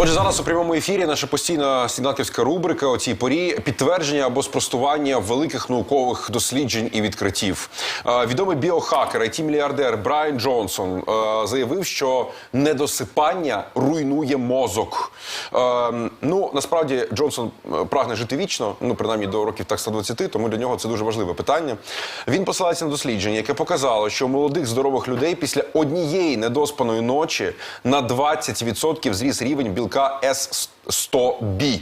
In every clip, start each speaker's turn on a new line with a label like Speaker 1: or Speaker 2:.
Speaker 1: Отже, зараз у прямому ефірі наша постійна сніданківська рубрика у цій порі підтвердження або спростування великих наукових досліджень і відкриттів. Е, Відомий біохакер, it мільярдер Брайан Джонсон е, заявив, що недосипання руйнує мозок. Е, Ну насправді Джонсон прагне жити вічно, ну принаймні до років так 120, тому для нього це дуже важливе питання. Він посилається на дослідження, яке показало, що у молодих здорових людей після однієї недоспаної ночі на 20% зріс рівень білка С100B.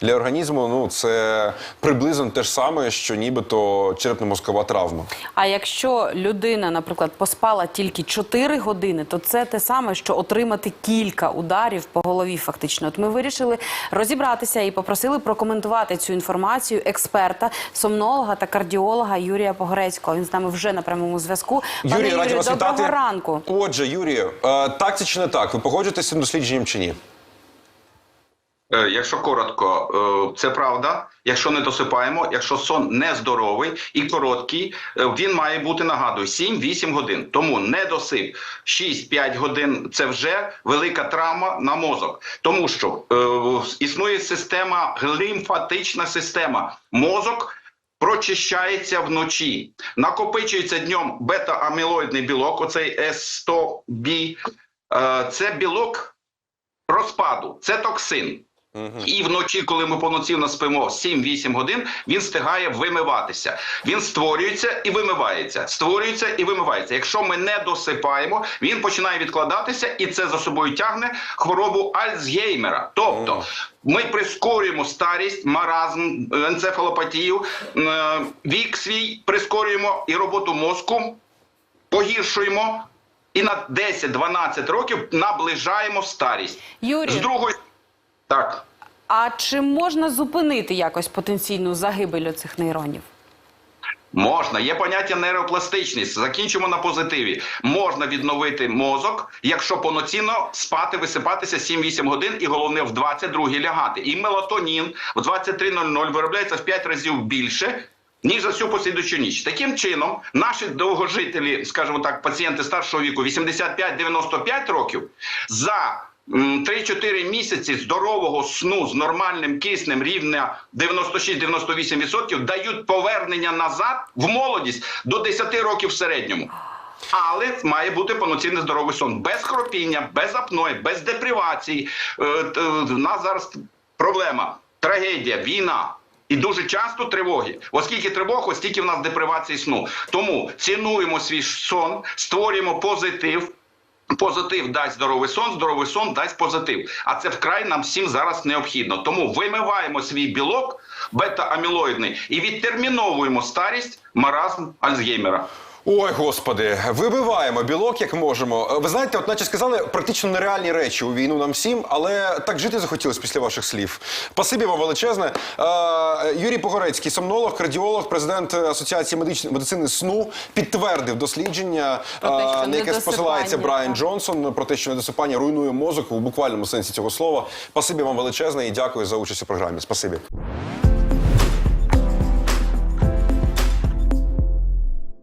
Speaker 1: Для організму ну це приблизно те ж саме, що нібито черепно-мозкова травма.
Speaker 2: А якщо людина, наприклад, поспала тільки 4 години, то це те саме, що отримати кілька ударів по голові. Фактично, от ми вирішили розібратися і попросили прокоментувати цю інформацію експерта, сомнолога та кардіолога Юрія Погорецького. Він з нами вже на прямому зв'язку. Пане
Speaker 1: Юрій,
Speaker 2: Юрію, доброго
Speaker 1: вітати.
Speaker 2: ранку.
Speaker 1: Отже, Юрію, е, так це чи не так? Ви погоджуєтеся з дослідженням чи ні?
Speaker 3: Е, Якщо коротко, е, це правда. Якщо не досипаємо, якщо сон нездоровий і короткий, е, він має бути нагадую 7-8 годин. Тому недосип 6-5 годин це вже велика травма на мозок, тому що е, існує система лімфатична система. Мозок. Прочищається вночі, накопичується днем бета-амілоїдний білок, оцей С100B. Е, Це білок розпаду, це токсин. І вночі, коли ми повноцінно спимо 7-8 годин, він встигає вимиватися. Він створюється і вимивається, створюється і вимивається. Якщо ми не досипаємо, він починає відкладатися, і це за собою тягне хворобу Альцгеймера. Тобто ми прискорюємо старість, маразм, енцефалопатію, е, вік свій прискорюємо і роботу мозку погіршуємо. І на 10-12 років наближаємо старість.
Speaker 2: Юрій,
Speaker 3: З другої так.
Speaker 2: а чи можна зупинити якось потенційну загибель цих нейронів?
Speaker 3: Можна, є поняття нейропластичність. Закінчимо на позитиві. Можна відновити мозок, якщо повноцінно спати, висипатися 7-8 годин, і головне в 22 лягати. І мелатонін в 23.00 виробляється в 5 разів більше. Ніж за всю послідуючу ніч. Таким чином, наші довгожителі, скажімо так, пацієнти старшого віку 85-95 років, за 3-4 місяці здорового сну з нормальним киснем рівня 96-98% дають повернення назад в молодість до 10 років в середньому. Але має бути повноцінний здоровий сон без хропіння, без апної, без депривації. Е, В нас зараз проблема, трагедія, війна. І дуже часто тривоги. Оскільки тривог, оскільки в нас депривації сну. Тому цінуємо свій сон, створюємо позитив. Позитив дасть здоровий сон, здоровий сон дасть позитив. А це вкрай нам всім зараз необхідно. Тому вимиваємо свій білок бета-амілоїдний і відтерміновуємо старість, маразм Альцгеймера.
Speaker 1: Ой, господи, вибиваємо білок, як можемо. Ви знаєте, от наче сказали практично нереальні речі у війну нам всім, але так жити захотілося після ваших слів. Спасибі вам величезне. Е, Юрій Погорецький, сомнолог, кардіолог, президент Асоціації медицини сну, підтвердив дослідження,
Speaker 2: те,
Speaker 1: е, на яке посилається Брайан. Джонсон, про те, що недосипання руйнує мозок у буквальному сенсі цього слова. Спасибі вам величезне і дякую за участь у програмі. Спасибі.